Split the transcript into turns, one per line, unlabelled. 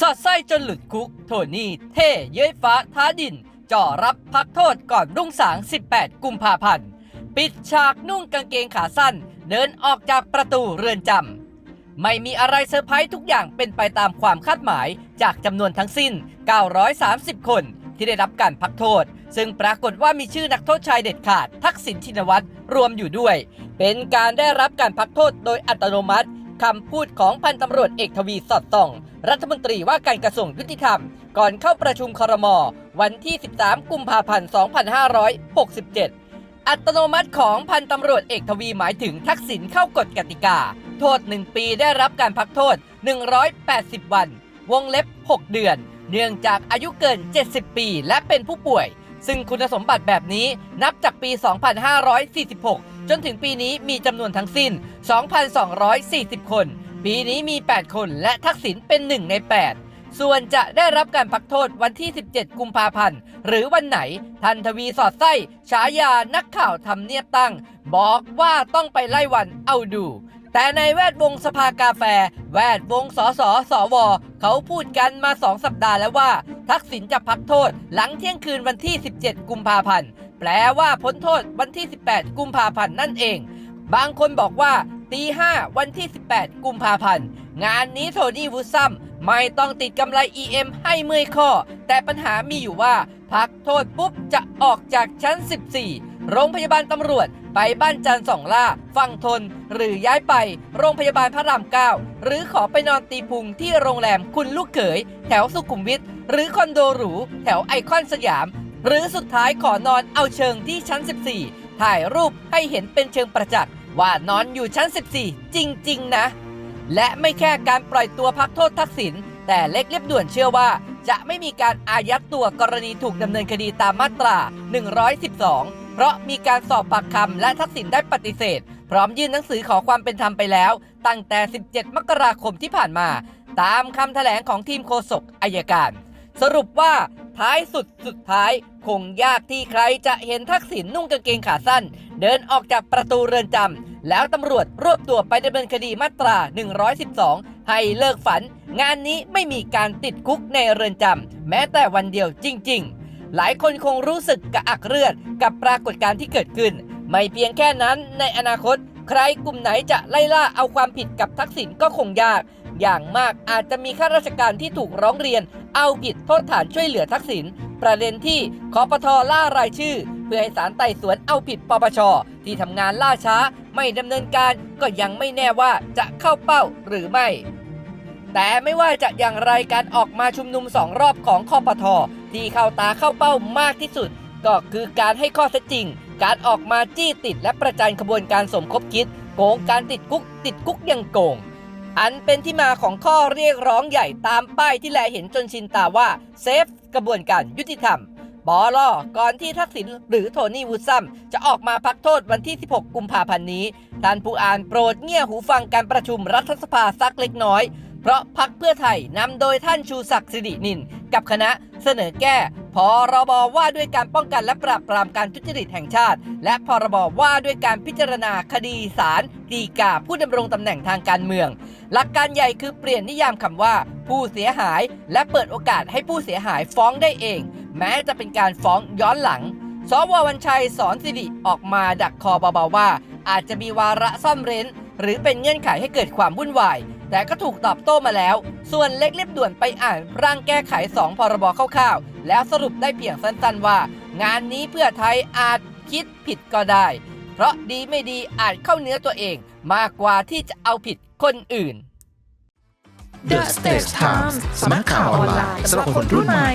สอดไส้จนหลุดคุก โทนี่เท่เย้ยฟ้าท้าดิน จ่อรับพักโทษก่อนรุ่งสาง 18 กุมภาพันธ์ ปิดฉากนุ่งกางเกงขาสั้น เดินออกจากประตูเรือนจำ ไม่มีอะไรเซอร์ไพรส์ทุกอย่างเป็นไปตามความคาดหมายจากจำนวนทั้งสิ้น 930 คนที่ได้รับการพักโทษ ซึ่งปรากฏว่ามีชื่อนักโทษชายเด็ดขาด ทักษิณชินวัตรรวมอยู่ด้วย เป็นการได้รับการพักโทษโดยอัตโนมัติ คำพูดของพันตำรวจเอกทวีสอดส่อง รัฐมนตรีว่าการกระทรวงยุติธรรม ก่อนเข้าประชุมครม วันที่ 13 กุมภาพันธ์ 2567 อัตโนมัติของพันตำรวจเอกทวีหมายถึงทักษิณเข้ากฎกติกา โทษ 1 ปีได้รับการพักโทษ 180 วัน วงเล็บ 6 เดือน เนื่องจากอายุเกิน 70 ปี และเป็นผู้ป่วย ซึ่งคุณสมบัติแบบนี้นับจากปี 2546 จนถึงปีนี้มีจำนวนทั้งสิ้น 2,240 คน ปีนี้มี 8 คนและทักษิณเป็นหนึ่งใน 8ส่วนจะได้รับการพักโทษวันที่ 17 กุมภาพันธ์ หรือวันไหน ทันทวีสอดไส้ ฉายานักข่าวทำเนียบตั้ง บอกว่าต้องไปไล่วันเอาดู แต่ในแวดวงสภากาแฟ แวดวงสสสว เขาพูดกันมาสองสัปดาห์แล้วว่า ทักษิณจะพักโทษหลังเที่ยงคืนวันที่ 17 กุมภาพันธ์ แปลว่าพ้นโทษวันที่ 18 กุมภาพันธ์นั่นเอง บางคนบอกว่าตี5วันที่ 18 กุมภาพันธ์ งานนี้โทนี่วูซัมไม่ต้องติดกำไร EM ให้เมื่อยข้อ แต่ปัญหามีอยู่ว่า พักโทษปุ๊บจะออกจากชั้น 14 โรงพยาบาลตำรวจ ไปบ้านจันทร์สองล่า ฝั่งทน หรือย้ายไป โรงพยาบาลพระรามเก้าหรือขอไปนอนตีพุงที่โรงแรมคุณลูกเขย แถวสุขุมวิทหรือคอนโดหรู แถวไอคอนสยาม หรือสุดท้ายขอนอนเอาเชิงที่ชั้น 14 ถ่ายรูปให้เห็นเป็นเชิงประจักษ์ว่านอนอยู่ชั้น 14 จริง ๆ นะ และไม่แค่การปล่อยตัวพักโทษทักษิณแต่เล็กเรียบด่วนเชื่อว่า จะไม่มีการอายัดตัวกรณีถูกดำเนินคดีตามมาตรา 112 ราะมีการสอบปากคำและทักษิณได้ปฏิเสธ พร้อมยื่นหนังสือขอความเป็นธรรมไปแล้ว ตั้งแต่ 17 มกราคมที่ผ่านมา ตามคำแถลงของทีมโฆษกอายการ สรุปว่าท้ายสุดสุดท้าย คงยากที่ใครจะเห็นทักษิณนุ่งกางเกงขาสั้น เดินออกจากประตูเรือนจำแล้วตำรวจรวบตัวไปดำเนินคดีมาตรา 112 ให้เลิกฝัน งานนี้ไม่มีการติดคุกในเรือนจำแม้แต่วันเดียวจริง ๆ หลายคนคงรู้สึกกระอักเลือดกับปรากฏการณ์ที่เกิดขึ้น ไม่เพียงแค่นั้นในอนาคต ใครกลุ่มไหนจะไล่ล่าเอาความผิดกับทักษิณก็คงยาก อย่างมากอาจจะมีข้าราชการที่ถูกร้องเรียน เอาผิดโทษฐานช่วยเหลือทักษิณประเด็นที่คอปทล่ารายชื่อ เพื่อให้ศาลไต่สวนเอาผิดปปชที่ทำงานล่าช้า ไม่ดำเนินการก็ยังไม่แน่ว่าจะเข้าเป้าหรือไม่ แต่ไม่ว่าจะอย่างไรการออกมาชุมนุมสองรอบของคอปทอที่เข้าตาเข้าเป้ามากที่สุด ก็คือการให้ข้อเท็จจริง การออกมาจี้ติดและประจานขบวนการสมคบคิด โกงการติดคุกติดคุกยังโกง อันเป็นที่มาของข้อเรียกร้องใหญ่ตามป้ายที่แลเห็นจนชินตาว่าเซฟกระบวนการยุติธรรมบอลอก่อนที่ทักษิณหรือโทนี่วูดซัม จะออกมาพักโทษวันที่ 16 กุมภาพันธ์นี้ ท่านผู้อ่านโปรดเงี่ยหูฟังการประชุมรัฐสภาสักเล็กน้อย เพราะพักเพื่อไทยนำโดยท่านชูศักดิ์สิรินิน กับคณะเสนอแก้พรบว่าด้วยการป้องกันและปราบปรามการทุจริตแห่งชาติ และพรบว่าด้วยการพิจารณาคดีศาลฎีกาผู้ดำรงตำแหน่งทางการเมือง หลักการใหญ่คือเปลี่ยนนิยามคำว่า ผู้เสียหาย และเปิดโอกาสให้ผู้เสียหายฟ้องได้เอง แม้จะเป็นการฟ้องย้อนหลังสววันชัยสอนสิริออกมาดักคอเบาๆว่า อาจจะมีวาระซ่อมเร้น หรือเป็นเงื่อนไขให้เกิดความวุ่นวาย แต่ก็ถูกตอบโต้มาแล้ว ส่วนเล็กเรียบด่วนไปอ่านร่างแก้ไข 2 พรบคร่าวๆ แล้วสรุปได้เพียงสั้นๆว่า งานนี้เพื่อไทยอาจคิดผิดก็ได้ เพราะดีไม่ดีอาจเข้าเนื้อตัวเอง มากกว่าที่จะเอาผิดคนอื่น
The Stage Times สำนักข่าวออนไลน์สำหรับคนรุ่นใหม่